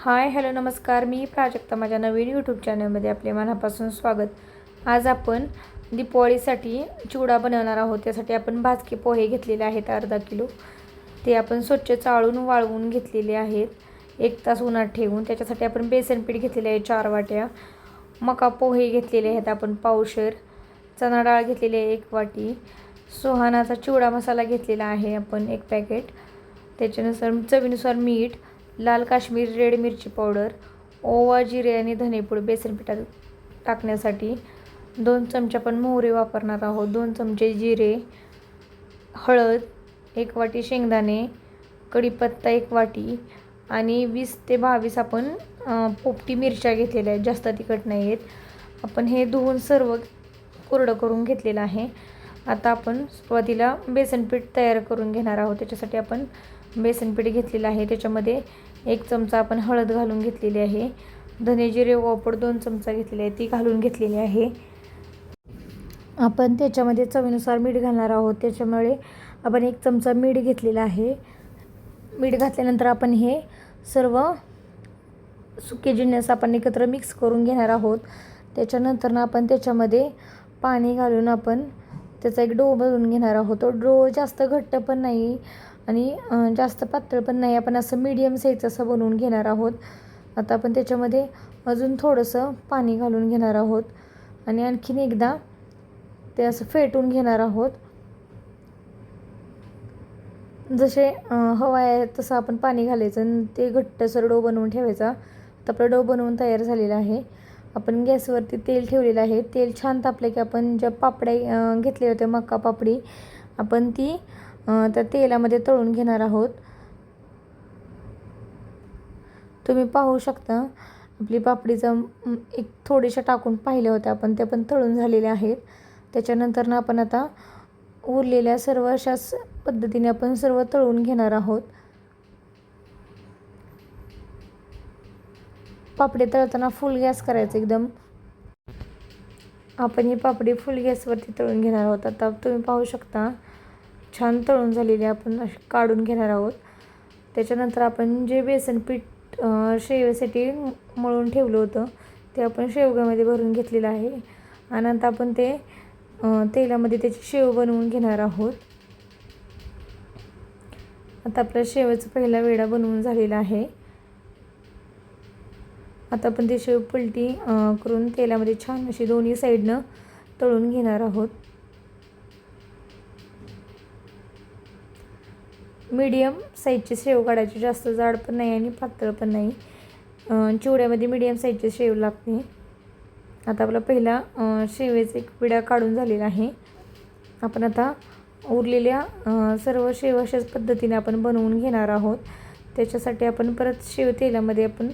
Hi hello नमस्कार. मी प्राजक्ता माझ्या नवीन YouTube चॅनलमध्ये आपले मनापासून स्वागत. आज आपण दीपावळीसाठी चिवडा बनवणार आहोत. त्यासाठी आपण भाजके पोहे घेतलेले आहेत अर्धा किलो. ते आपण स्वच्छ चाळून वाळवून घेतलेले आहेत. एक तास उन्हात ठेवून. त्याच्यासाठी आपण बेसन पीठ घेतलेले आहे चार वाट्या. मका पोहे घेतलेले आहेत आपण पावशर. चणा डाळ घेतलेली आहे एक वाटी. सुहानाचा चिवडा मसाला घेतलेला आहे आपण एक पॅकेट त्याच्यानुसार चवीनुसार मीठ लाल काश्मीर रेड मिरची पावडर ओवा जिरे आणि धनेपूड बेसन टाकण्यासाठी दोन चमचे आपण मोहरी वापरणार आहोत. दोन चमचे जिरे हळद एक वाटी शेंगदाणे कढीपत्ता एक वाटी आणि वीस ते बावीस आपण पोपटी मिरच्या घेतलेल्या आहेत. जास्त तिखट नाही आहेत. आपण हे धुवून सर्व कोरडं करून घेतलेलं आहे. आता आपण सुरुवातीला बेसनपीठ तयार करून घेणार आहोत. त्याच्यासाठी आपण बेसनपीठ घेतलेलं आहे. त्याच्यामध्ये एक चमचा आपण हळद घालून घेतलेली आहे. धने जिरे वापड दोन चमचा घेतलेली आहे ती घालून घेतलेली आहे. आपण त्याच्यामध्ये चवीनुसार मीठ घालणार आहोत. त्याच्यामुळे आपण एक चमचा मीठ घेतलेला आहे. मीठ घातल्यानंतर आपण हे सर्व सुके जिन्नस आपण एकत्र मिक्स करून घेणार आहोत. त्याच्यानंतर आपण त्याच्यामध्ये पाणी घालून आपण त्याचा एक डो बनवून घेणार आहोत. तो डो जास्त घट्ट पण नाही आणि जास्त पातळ पण नाही. आपण असं मीडियम साईज असं बनवून घेणार आहोत. आता आपण त्याच्यामध्ये अजून थोडंसं पाणी घालून घेणार आहोत. आणि आणखीन एकदा ते असं फेटून घेणार आहोत. जसे हवा आहे तसं आपण पाणी घालायचं आणि ते घट्टसर डो बनवून ठेवायचा. आता आपला डो बनवून तयार झालेला आहे. आपण गॅसवरती तेल ठेवलेलं आहे. तेल छान तापलं की आपण ज्या पापड्या घेतल्या होत्या मका पापडी आपण ती त्या तेलामध्ये तळून घेणार आहोत. तुम्ही पाहू शकता आपली पापडीचं एक थोडेशा टाकून पाहिल्या होत्या आपण त्या पण तळून झालेल्या आहेत. त्याच्यानंतरनं आपण आता उरलेल्या सर्व अशाच पद्धतीने आपण सर्व तळून घेणार आहोत. पापडी तळताना फुल गॅस करायचं एकदम. आपण ही पापडी फुल गॅसवरती तळून घेणार आहोत. आता तुम्ही पाहू शकता छान तळून झालेली आपण अशी काढून घेणार आहोत. त्याच्यानंतर आपण जे बेसन पीठ शेवेसाठी मळून ठेवलं होतं ते आपण शेवग्यामध्ये भरून घेतलेलं आहे. आणि आता आपण ते तेलामध्ये त्याची शेव बनवून घेणार आहोत. आता आपल्या शेवचा पहिला वेडा बनवून झालेला आहे. आता आपण ती शेव पलटी करून तेलामध्ये छान अशी दोन्ही साईडनं तळून घेणार आहोत. मीडियम साईजचे शेव काढायचे. जास्त जाड पण नाही आणि पातळ पण नाही. चिवड्यामध्ये मीडियम साईजचे शेव लागते आता आपला पहिला शेवेचा एक विडा काढून झालेला आहे. आपण आता उरलेल्या सर्व शेव अशाच पद्धतीने आपण बनवून घेणार आहोत. त्याच्यासाठी आपण परत शेव तेलामध्ये आपण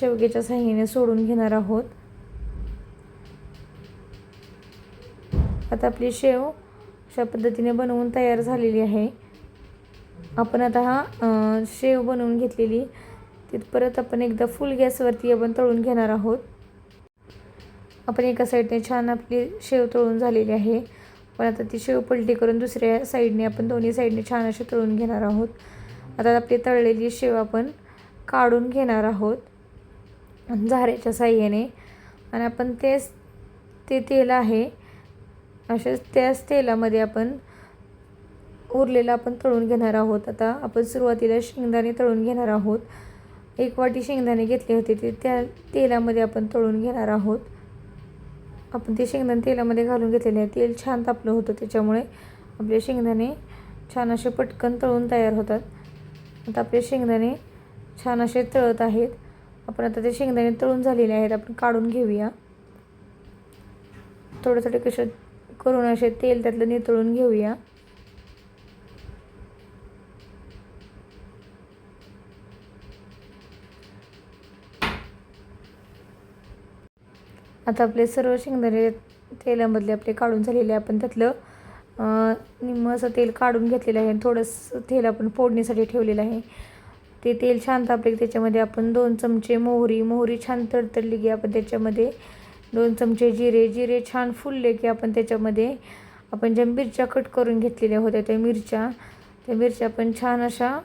शेवग्याच्या साह्याने सोडून घेणार आहोत. आता आपली शेव अशा पद्धतीने बनवून तयार झालेली आहे. आपण आता हा शेव बनवून घेतलेली. तिथ परत आपण एकदा फुल गॅसवरती आपण तळून घेणार आहोत. आपण एका साईडने छान आपली शेव तळून झालेली आहे. पण आता ती शेव पलटी करून दुसऱ्या साईडने आपण दोन्ही साईडने छान असे तळून घेणार आहोत. आता आपली तळलेली शेव आपण काढून घेणार आहोत. झाऱ्याच्या साह्याने. आणि आपण तेच ते तेल आहे. असेच त्याच तेलामध्ये आपण उरलेलं आपण तळून घेणार आहोत. आता आपण सुरुवातीला शेंगदाणे तळून घेणार आहोत. एक वाटी शेंगदाणे घेतले होते ते त्या तेलामध्ये आपण तळून घेणार आहोत. आपण ते शेंगदाणे तेलामध्ये घालून घेतलेले आहे. तेल छान तापलं होतं त्याच्यामुळे आपले शेंगदाणे छान असे पटकन तळून तयार होतात. आता आपले शेंगदाणे छान असे तळत आहेत. आपण आता ते शेंगदाणे तळून झालेले आहेत. आपण काढून घेऊया. थोडं थोडे कसे करून असे तेल त्यातलं नितळून घेऊया. आता आपले सर्व शेंगदाणे तेलामधले आपले काढून झालेले आपण त्यातलं निम्म असं तेल काढून घेतलेलं आहे. आणि थोडंसं तेल आपण फोडणीसाठी ठेवलेलं आहे. ते तेल छान तापले की त्याच्यामध्ये आपण दोन चमचे मोहरी मोहरी छान तडतडली की आपण त्याच्यामध्ये दोन चमचे जिरे जिरे छान फुलले की आपण त्याच्यामध्ये आपण ज्या मिरच्या कट करून घेतलेल्या होत्या त्या मिरच्या त्या मिरच्या आपण छान अशा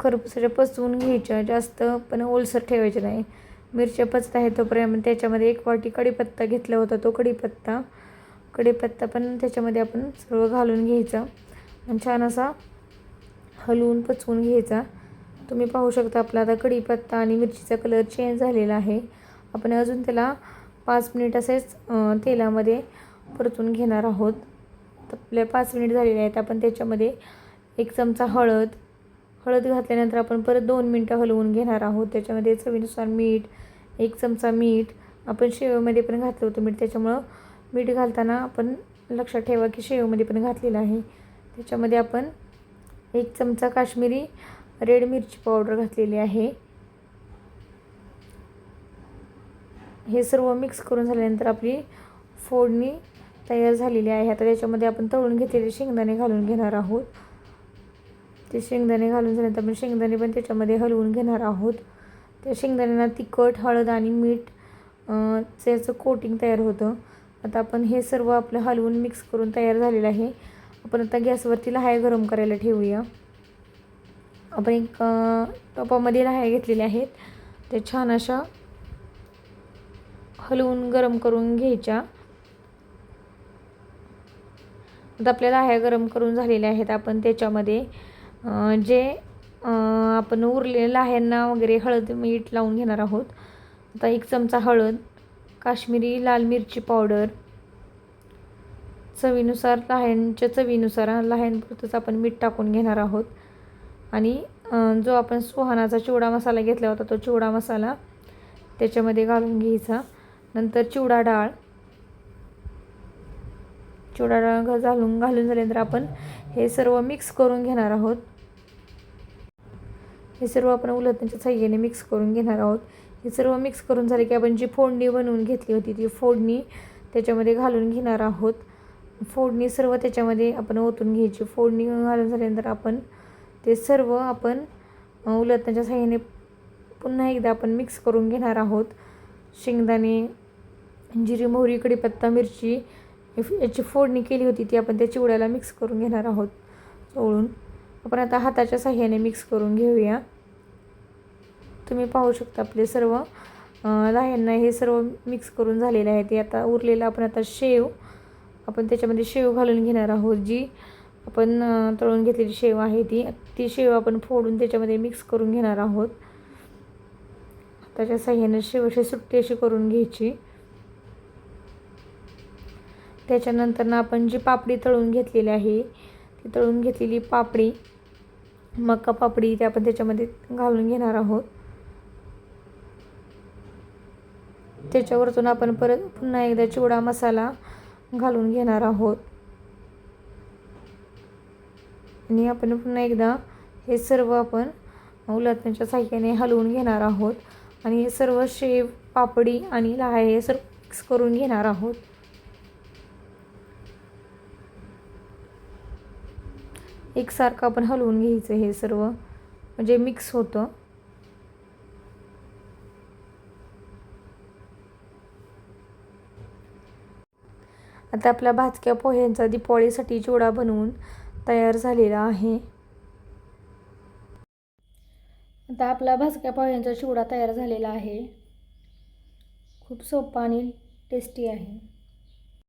खरपूस पचवून घ्यायच्या. जास्त पण ओलसर ठेवायच्या नाही. मिरच्या पचत आहे तोपर्यंत त्याच्यामध्ये एक वाटी कढीपत्ता घेतला होता तो कढीपत्ता. कढीपत्ता पण त्याच्यामध्ये आपण सर्व घालून घ्यायचा. आणि छान असा हलवून पचवून घ्यायचा. तुम्ही पाहू शकता आपला आता कढीपत्ता आणि मिरचीचा कलर चेंज झालेला आहे. आपण अजून त्याला पाच मिनिट असेच तेलामध्ये परतून घेणार आहोत. तर आपल्या पाच मिनिट झालेले आहेत. आपण त्याच्यामध्ये एक चमचा हळद हळद घातल्यानंतर आपण परत दोन मिनटं हलवून घेणार आहोत. त्याच्यामध्ये चवीनुसार मीठ एक चमचा मीठ आपण शेवमध्ये पण घातलं होतं मीठ. त्याच्यामुळं मीठ घालताना आपण लक्षात ठेवा की शेवमध्ये पण घातलेलं आहे. त्याच्यामध्ये आपण एक चमचा काश्मीरी रेड मिरची पावडर घातलेली आहे. हे सर्व मिक्स करून झाल्यानंतर आपली फोडणी तयार झालेली आहे. आता त्याच्यामध्ये आपण तळून घेतलेले शेंगदाणे घालून घेणार आहोत. ते शेंगदाणे घालून झाल्यानंतर आपण शेंगदाणे पण त्याच्यामध्ये हलवून घेणार आहोत. त्या शेंगदाण्यांना तिखट हळद आणि मीठ याचं कोटिंग तयार होतं. आता आपण हे सर्व आपलं हलवून मिक्स करून तयार झालेलं आहे. आपण आता गॅसवरती लहाय गरम करायला ठेवूया. आपण एक टोपामध्ये लहाया घेतलेल्या आहेत. ते छान अशा हलवून गरम करून घ्यायच्या. आता आपल्या ह्या गरम करून झालेल्या आहेत. आपण त्याच्यामध्ये जे आपण उरलेल्या लाह्यांना वगैरे हळद मीठ लावून घेणार आहोत. आता एक चमचा हळद काश्मीरी लाल मिरची पावडर. चवीनुसार लाह्यांच्या चवीनुसार लाह्यांपुरतंच आपण मीठ टाकून घेणार आहोत. आणि जो आपण सुहानाचा चिवडा मसाला घेतला होता तो चिवडा मसाला त्याच्यामध्ये घालून घ्यायचा. नंतर चिवडा डाळ. चिवडा डाळ घालून घालून झाल्यानंतर आपण हे सर्व मिक्स करून घेणार आहोत. हे सर्व आपण उलटण्याच्या साह्याने मिक्स करून घेणार आहोत. हे सर्व मिक्स करून झाले की आपण जी फोडणी बनवून घेतली होती ती फोडणी त्याच्यामध्ये घालून घेणार आहोत. फोडणी सर्व त्याच्यामध्ये आपण ओतून घ्यायची. फोडणी घालून झाल्यानंतर आपण ते सर्व आपण अ, उलटण्याच्या साह्याने पुन्हा एकदा आपण मिक्स करून घेणार आहोत. शेंगदाणे जिरी मोहरी कढीपत्ता मिरची याची- फोडणी केली होती ती आपण त्या चिवड्याला मिक्स करून घेणार आहोत. ओळून आपण आता हाताच्या साह्याने मिक्स करून घेऊया. तुम्ही पाहू शकता आपले सर्व अं, लाह्यांना हे सर्व मिक्स करून झालेलं आहे ते आता उरलेलं आपण आता शेव आपण त्याच्यामध्ये शेव घालून घेणार आहोत जी आपण तळून घेतलेली शेव आहे ती. ती शेव आपण फोडून त्याच्यामध्ये मिक्स करून घेणार आहोत. त्याच्या साह्यानं शेव अशी सुट्टी अशी करून घ्यायची. त्याच्यानंतरनं आपण जी पापडी तळून घेतलेली आहे ती तळून घेतलेली पापडी मका पापडी ते आपण त्याच्यामध्ये घालून घेणार आहोत. त्याच्यावरतून आपण परत पुन्हा एकदा चिवडा मसाला घालून घेणार आहोत. आणि आपण पुन्हा एकदा हे सर्व आपण उलटण्याच्या साह्याने हलवून घेणार आहोत. आणि हे सर्व शेव पापडी आणि लाह्या हे सर्व मिक्स करून घेणार आहोत. एकसारखं आपण हलवून घ्यायचं हे सर्व. म्हणजे मिक्स होतं. आता आपल्या भाजक्या पोह्यांचा दिपावळीसाठी चिवडा बनवून तयार झालेला आहे. आता आपला भाजक्या पोह्यांचा चिवडा तयार झालेला आहे. खूप सोपा आणि टेस्टी आहे.